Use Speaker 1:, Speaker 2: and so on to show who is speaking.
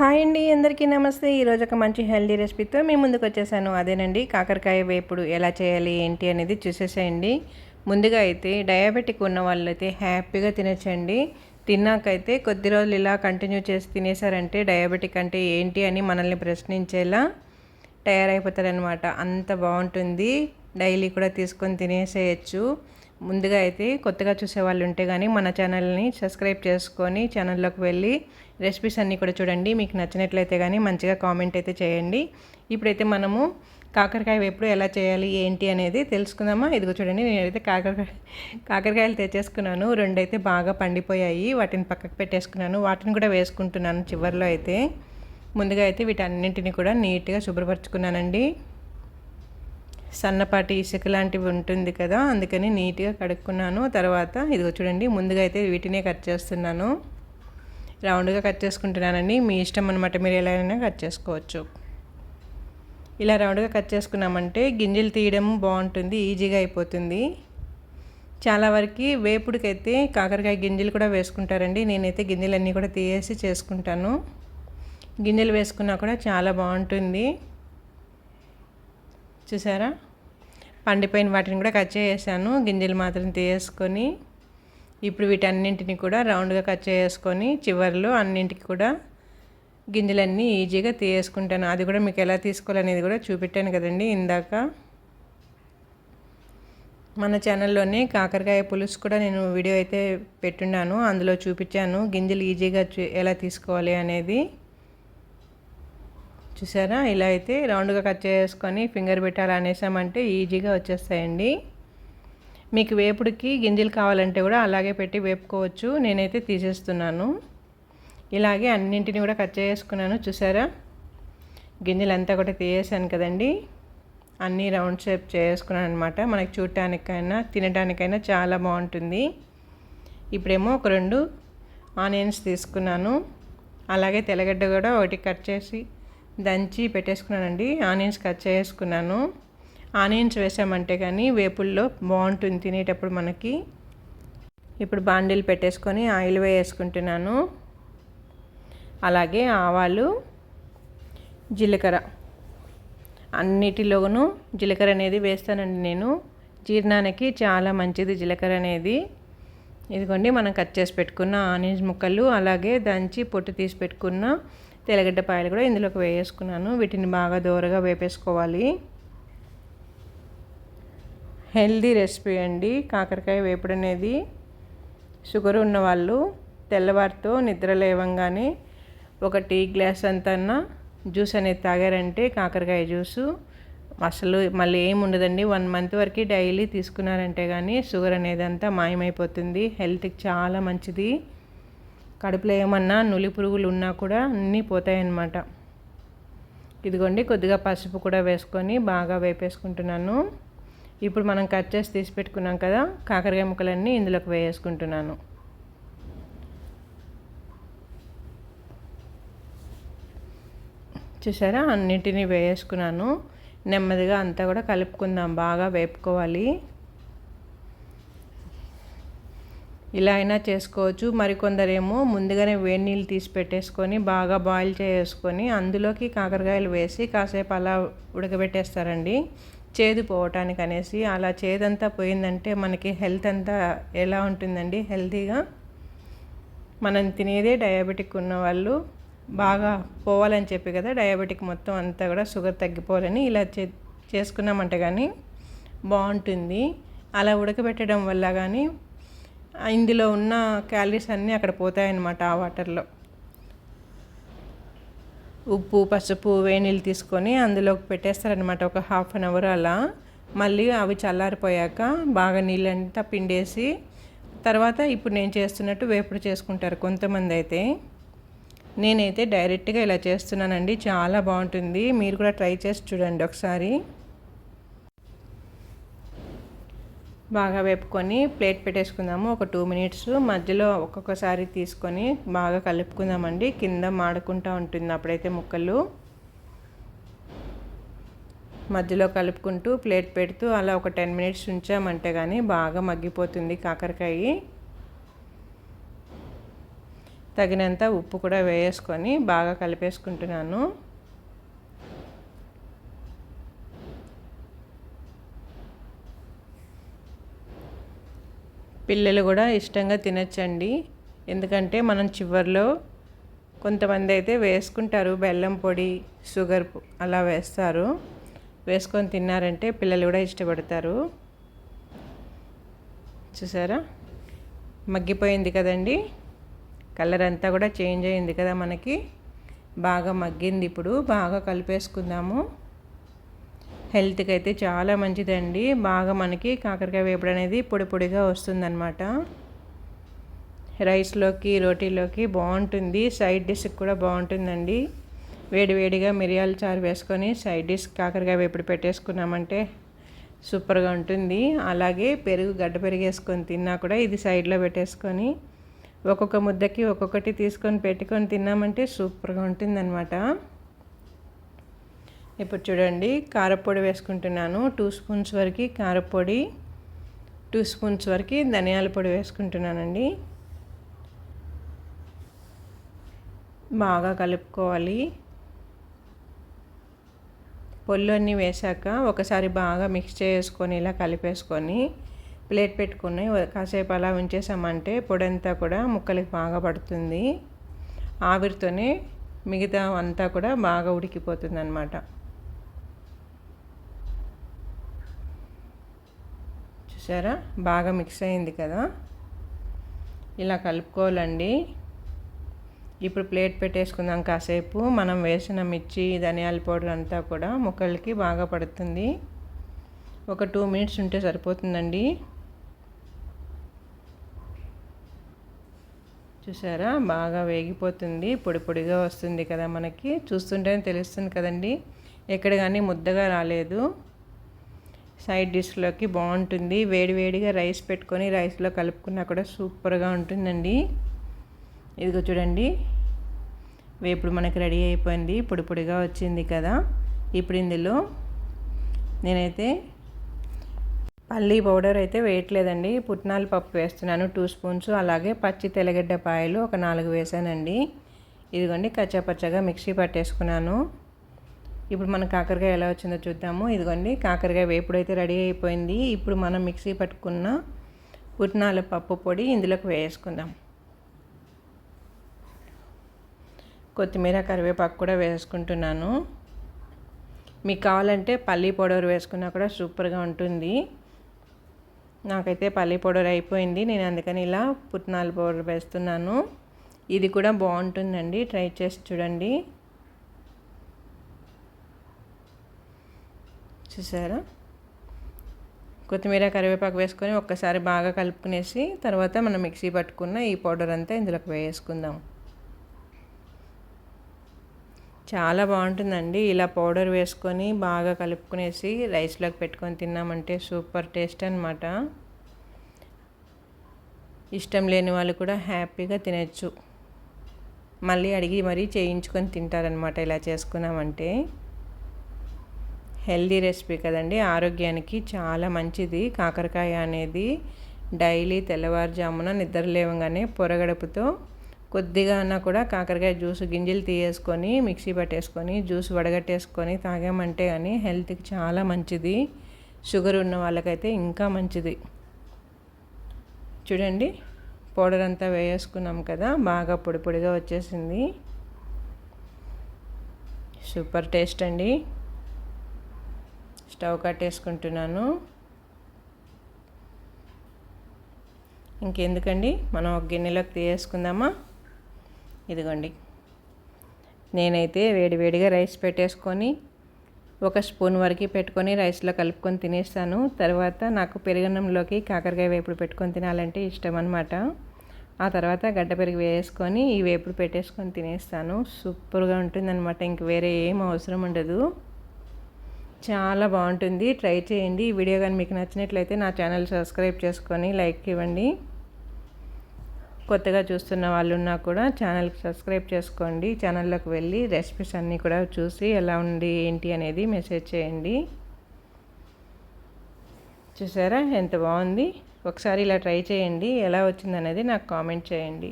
Speaker 1: Hi అండి అందరికీ నమస్తే. ఈరోజు ఒక మంచి హెల్దీ రెసిపీతో మీ ముందుకు వచ్చేసాను. అదేనండి కాకరకాయ వేపుడు ఎలా చేయాలి ఏంటి అనేది చూసేసేయండి. ముందుగా అయితే డయాబెటిక్ ఉన్న అయితే హ్యాపీగా తినచ్చండి. తిన్నాకైతే కొద్ది రోజులు ఇలా కంటిన్యూ చేసి తినేసారంటే డయాబెటిక్ అంటే ఏంటి అని మనల్ని ప్రశ్నించేలా తయారైపోతారనమాట అంత బాగుంటుంది. డైలీ కూడా తీసుకొని తినేసేయచ్చు. ముందుగా అయితే కొత్తగా చూసే వాళ్ళు ఉంటే కానీ మన ఛానల్ని సబ్స్క్రైబ్ చేసుకొని ఛానల్లోకి వెళ్ళి రెసిపీస్ అన్నీ కూడా చూడండి. మీకు నచ్చినట్లయితే కానీ మంచిగా కామెంట్ అయితే చేయండి. ఇప్పుడైతే మనము కాకరకాయ వేపుడు ఎలా చేయాలి ఏంటి అనేది తెలుసుకుందామా? ఇదిగో చూడండి నేనైతే కాకరకాయ కాకరకాయలు తెచ్చేసుకున్నాను. రెండు అయితే బాగా పండిపోయాయి. వాటిని పక్కకు పెట్టేసుకున్నాను. వాటిని కూడా వేసుకుంటున్నాను చివరిలో అయితే. ముందుగా అయితే వీటన్నింటిని కూడా నీట్గా శుభ్రపరచుకున్నానండి. సన్నపాటి ఇసుక లాంటివి ఉంటుంది కదా అందుకని నీట్గా కడుక్కున్నాను. తర్వాత ఇదిగో చూడండి ముందుగా అయితే వీటినే కట్ చేస్తున్నాను. రౌండ్గా కట్ చేసుకుంటున్నానండి. మీ ఇష్టం అనమాట మీరు ఎలా అయినా కట్ చేసుకోవచ్చు. ఇలా రౌండ్గా కట్ చేసుకున్నామంటే గింజలు తీయడం బాగుంటుంది ఈజీగా అయిపోతుంది. చాలా వరకు వేపుడికైతే కాకరకాయ గింజలు కూడా వేసుకుంటారండి. నేనైతే గింజలన్నీ కూడా తీయేసి చేసుకుంటాను. గింజలు వేసుకున్నా కూడా చాలా బాగుంటుంది. చూసారా? పండిపోయిన వాటిని కూడా కట్ చేసాను గింజలు మాత్రం తీసేసుకొని ఇప్పుడు వీటన్నింటిని కూడా రౌండ్గా కట్ చేసుకొని చివరిలో అన్నింటికి కూడా గింజలన్నీ ఈజీగా తీసేసుకుంటాను. అది కూడా మీకు ఎలా తీసుకోవాలనేది కూడా చూపెట్టాను కదండి ఇందాక. మన ఛానల్లోనే కాకరకాయ పులుసు కూడా నేను వీడియో అయితే పెట్టున్నాను. అందులో చూపించాను. గింజలు ఈజీగా ఎలా తీసుకోవాలి అనేది. చూసారా? ఇలా అయితే రౌండ్గా కట్ చేసుకొని ఫింగర్ పెట్టాలి అనేసామంటే ఈజీగా వచ్చేస్తాయండి. మీకు వేపుడికి గింజలు కావాలంటే కూడా అలాగే పెట్టి వేపుకోవచ్చు. నేనైతే తీసేస్తున్నాను. ఇలాగే అన్నింటిని కూడా కట్ చేసుకున్నాను. చూసారా? గింజలు అంతా కూడా తీసేసాను కదండి. అన్నీ రౌండ్ షేప్ చేసుకున్నాను అనమాట మనకి చూడటానికైనా తినడానికైనా చాలా బాగుంటుంది. ఇప్పుడేమో ఒక రెండు ఆనియన్స్ తీసుకున్నాను. అలాగే తెల్లగడ్డ కూడా ఒకటి కట్ చేసి దంచి పెట్టేసుకున్నానండి. ఆనియన్స్ కట్ చేసుకున్నాను. ఆనియన్స్ వేసామంటే కానీ వేపుల్లో బాగుంటుంది తినేటప్పుడు మనకి. ఇప్పుడు బాండిల్ పెట్టేసుకొని ఆయిల్ వేసుకుంటున్నాను. అలాగే ఆవాలు జీలకర్ర. అన్నిటిలోనూ జీలకర్ర అనేది వేస్తానండి నేను. జీర్ణానికి చాలా మంచిది జీలకర్ర అనేది. ఇదిగోండి మనం కట్ చేసి పెట్టుకున్న ఆనియన్స్ ముక్కలు అలాగే దంచి పొట్టు తీసి పెట్టుకున్న తెల్లగడ్డ పాయలు కూడా ఇందులోకి వేసుకున్నాను వీటిని బాగా దోరగా వేపేసుకోవాలి. హెల్దీ రెసిపీ అండి. కాకరకాయ వేపుడు అనేది షుగర్ ఉన్నవాళ్ళు తెల్లవారితో నిద్ర లేవంగానే ఒక టీ గ్లాస్ అంతా జ్యూస్ అనేది తాగారంటే కాకరకాయ జ్యూసు అసలు మళ్ళీ ఏం ఉండదండి. వన్ మంత్ వరకు డైలీ తీసుకున్నారంటే కానీ షుగర్ అనేది అంతా మాయమైపోతుంది. హెల్త్కి చాలా మంచిది. కడుపులో ఏమన్నా నులి పురుగులు ఉన్నా కూడా అన్నీ పోతాయన్నమాట. ఇదిగోండి కొద్దిగా పసుపు కూడా వేసుకొని బాగా వేపేసుకుంటున్నాను. ఇప్పుడు మనం కట్ చేసి తీసి పెట్టుకున్నాం కదా కాకరకాయ ముక్కలన్నీ ఇందులోకి వేసుకుంటున్నాను చూసారా? అన్నింటినీ వేసుకున్నాను నెమ్మదిగా అంతా కూడా కలుపుకుందాం బాగా వేపుకోవాలి. ఇలా అయినా చేసుకోవచ్చు. మరికొందరేమో ముందుగానే వేడి నీళ్ళు తీసి పెట్టేసుకొని బాగా బాయిల్ చేసుకొని అందులోకి కాకరకాయలు వేసి కాసేపు అలా ఉడకబెట్టేస్తారండి. చేదు పోవటానికి అనేసి అలా చేదంతా పోయిందంటే మనకి హెల్త్ అంతా ఎలా ఉంటుందండి? హెల్తీగా మనం తినేదే డయాబెటిక్ ఉన్న వాళ్ళు బాగా పోవాలని చెప్పి కదా డయాబెటిక్ మొత్తం అంతా కూడా షుగర్ తగ్గిపోవాలని ఇలా చే చేసుకున్నామంటే కానీ బాగుంటుంది అలా ఉడకబెట్టడం వల్ల కానీ ఇందులో ఉన్న క్యాలరీస్ అన్నీ అక్కడ పోతాయన్నమాట ఆ వాటర్లో. ఉప్పు పసుపు వేణీళ్ళు తీసుకొని అందులోకి పెట్టేస్తారనమాట ఒక హాఫ్ అన్ అవర్ అలా. మళ్ళీ అవి చల్లారిపోయాక బాగా నీళ్ళంతా పిండేసి తర్వాత ఇప్పుడు నేను చేస్తున్నట్టు వేపుడు చేసుకుంటారు కొంతమంది అయితే. నేనైతే డైరెక్ట్గా ఇలా చేస్తున్నానండి చాలా బాగుంటుంది. మీరు కూడా ట్రై చేసి చూడండి ఒకసారి. బాగా వేపుకొని ప్లేట్ పెట్టేసుకుందాము. ఒక టూ మినిట్స్. మధ్యలో ఒక్కొక్కసారి తీసుకొని బాగా కలుపుకుందామండి. కింద మాడుకుంటూ ఉంటుంది అప్పుడైతే ముక్కలు. మధ్యలో కలుపుకుంటూ ప్లేట్ పెడుతూ అలా ఒక టెన్ మినిట్స్ ఉంచామంటే కానీ బాగా మగ్గిపోతుంది కాకరకాయ. తగినంత ఉప్పు కూడా వేసుకొని బాగా కలిపేసుకుంటున్నాను. పిల్లలు కూడా ఇష్టంగా తినచ్చండి. ఎందుకంటే మనం చివరిలో కొంతమంది అయితే వేసుకుంటారు. బెల్లం పొడి షుగర్ అలా వేస్తారు. వేసుకొని తిన్నారంటే పిల్లలు కూడా ఇష్టపడతారు. చూసారా? మగ్గిపోయింది కదండి. కలర్ అంతా కూడా చేంజ్ అయింది కదా మనకి. బాగా మగ్గింది ఇప్పుడు. బాగా కలిపేసుకుందాము. హెల్త్కి అయితే చాలా మంచిదండి. బాగా మనకి కాకరకాయ వేపుడు అనేది పొడి పొడిగా వస్తుందన్నమాట. రైస్లోకి రోటీలోకి బాగుంటుంది. సైడ్ డిష్కి కూడా బాగుంటుందండి. వేడివేడిగా మిరియాల చారు వేసుకొని సైడ్ డిష్ కాకరకాయ వేపుడు పెట్టేసుకున్నామంటే సూపర్గా ఉంటుంది. అలాగే పెరుగు గడ్డ పెరుగు వేసుకొని తిన్నా కూడా ఇది సైడ్లో పెట్టేసుకొని ఒక్కొక్క ముద్దకి ఒక్కొక్కటి తీసుకొని పెట్టుకొని తిన్నామంటే సూపర్గా ఉంటుందన్నమాట. ఇప్పుడు చూడండి కారపొడి వేసుకుంటున్నాను. టూ స్పూన్స్ వరకు కారపొడి టూ స్పూన్స్ వరకు ధనియాల పొడి వేసుకుంటున్నానండి. బాగా కలుపుకోవాలి. పొల్లు అన్నీ వేశాక ఒకసారి బాగా మిక్స్ చేసుకొని ఇలా కలిపేసుకొని ప్లేట్ పెట్టుకుని కాసేపు అలా ఉంచేసామంటే పొడి అంతా కూడా ముక్కలకి బాగా పడుతుంది. ఆవిరితోనే మిగతా అంతా కూడా బాగా ఉడికిపోతుంది అన్నమాట చూసారా? బాగా మిక్స్ అయింది కదా? ఇలా కలుపుకోవాలండి. ఇప్పుడు ప్లేట్ పెట్టేసుకుందాం కాసేపు. మనం వేసిన మిర్చి ధనియాల పౌడర్ అంతా కూడా ముక్కలకి బాగా పడుతుంది. ఒక టూ మినిట్స్ ఉంటే సరిపోతుందండి. చూసారా? బాగా వేగిపోతుంది. పొడి పొడిగా వస్తుంది కదా మనకి. చూస్తుంటేనే తెలుస్తుంది కదండి. ఎక్కడ కానీ ముద్దగా రాలేదు. సైడ్ డిష్లోకి బాగుంటుంది వేడివేడిగా రైస్ పెట్టుకొని రైస్లో కలుపుకున్నా కూడా సూపర్గా ఉంటుందండి. ఇదిగో చూడండి. వేపుడు మనకి రెడీ అయిపోయింది. పొడి పొడిగా వచ్చింది కదా. ఇప్పుడు ఇందులో నేనైతే పల్లీ పౌడర్ అయితే వేయట్లేదండి. పుట్నాల పప్పు వేస్తున్నాను టూ స్పూన్స్. అలాగే పచ్చి తెల్లగడ్డ పాయలు ఒక నాలుగు వేసానండి. ఇదిగోండి కచ్చాపచ్చగా మిక్సీ పట్టేసుకున్నాను. ఇప్పుడు మన కాకరకాయ ఎలా వచ్చిందో చూద్దాము. ఇదిగోండి కాకరకాయ వేపుడు అయితే రెడీ అయిపోయింది. ఇప్పుడు మనం మిక్సీ పట్టుకున్న పుట్నాల పప్పు పొడి ఇందులోకి వేసుకుందాం. కొత్తిమీర కరివేపాకు కూడా వేసుకుంటున్నాను. మీకు కావాలంటే పల్లీ పౌడర్ వేసుకున్నా కూడా సూపర్గా ఉంటుంది. నాకైతే పల్లీ పౌడర్ అయిపోయింది. నేను అందుకని ఇలా పుట్నాల పౌడర్ వేస్తున్నాను. ఇది కూడా బాగుంటుందండి. ట్రై చేసి చూడండి. చూసారా? కొత్తిమీర కరివేపాకు వేసుకొని ఒక్కసారి బాగా కలుపుకునేసి తర్వాత మనం మిక్సీ పట్టుకున్న ఈ పౌడర్ అంతా ఇందులోకి వేసుకుందాం. చాలా బాగుంటుందండి. ఇలా పౌడర్ వేసుకొని బాగా కలుపుకునేసి రైస్లోకి పెట్టుకొని తిన్నామంటే సూపర్ టేస్ట్ అనమాట ఇష్టం లేని వాళ్ళు కూడా హ్యాపీగా తినచ్చు. మళ్ళీ అడిగి మరీ చేయించుకొని తింటారనమాట ఇలా చేసుకున్నామంటే. హెల్దీ రెసిపీ కదండి. ఆరోగ్యానికి చాలా మంచిది. కాకరకాయ అనేది డైలీ తెల్లవారుజామున నిద్ర లేవగానే పొరగడుపుతో కొద్దిగా అన్నా కూడా కాకరకాయ జ్యూస్ గింజలు తీయేసుకొని మిక్సీ పట్టేసుకొని జ్యూస్ వడగట్టేసుకొని తాగామంటే కానీ హెల్త్కి చాలా మంచిది. షుగర్ ఉన్న వాళ్ళకైతే ఇంకా మంచిది. చూడండి. పౌడర్ అంతా వేసుకున్నాం కదా. బాగా పొడి పొడిగా వచ్చేసింది. సూపర్ టేస్ట్ అండి. స్టవ్ కట్టేసుకుంటున్నాను. ఇంకెందుకండి? మనం ఒక గిన్నెలోకి తీసేసుకుందామా? ఇదిగోండి. నేనైతే వేడివేడిగా రైస్ పెట్టేసుకొని ఒక స్పూన్ వరకు పెట్టుకొని రైస్లో కలుపుకొని తినేస్తాను. తర్వాత నాకు పెరుగన్నంలోకి కాకరకాయ వేపుడు పెట్టుకొని తినాలంటే ఇష్టం అనమాట ఆ తర్వాత గడ్డ పెరుగు వేసుకొని ఈ వేపుడు పెట్టేసుకొని తినేస్తాను. సూపర్గా ఉంటుందన్నమాట. ఇంక వేరే ఏం అవసరం ఉండదు. చాలా బాగుంటుంది. ట్రై చేయండి. ఈ వీడియో కానీ మీకు నచ్చినట్లయితే నా ఛానల్ సబ్స్క్రైబ్ చేసుకొని లైక్ ఇవ్వండి. కొత్తగా చూస్తున్న వాళ్ళు ఉన్నా కూడా ఛానల్కి సబ్స్క్రైబ్ చేసుకోండి. ఛానల్లోకి వెళ్ళి రెసిపీస్ అన్నీ కూడా చూసి ఎలా ఉంది ఏంటి అనేది మెసేజ్ చేయండి. చూసారా? ఎంత బాగుంది? ఒకసారి ఇలా ట్రై చేయండి. ఎలా వచ్చిందనేది నాకు కామెంట్ చేయండి.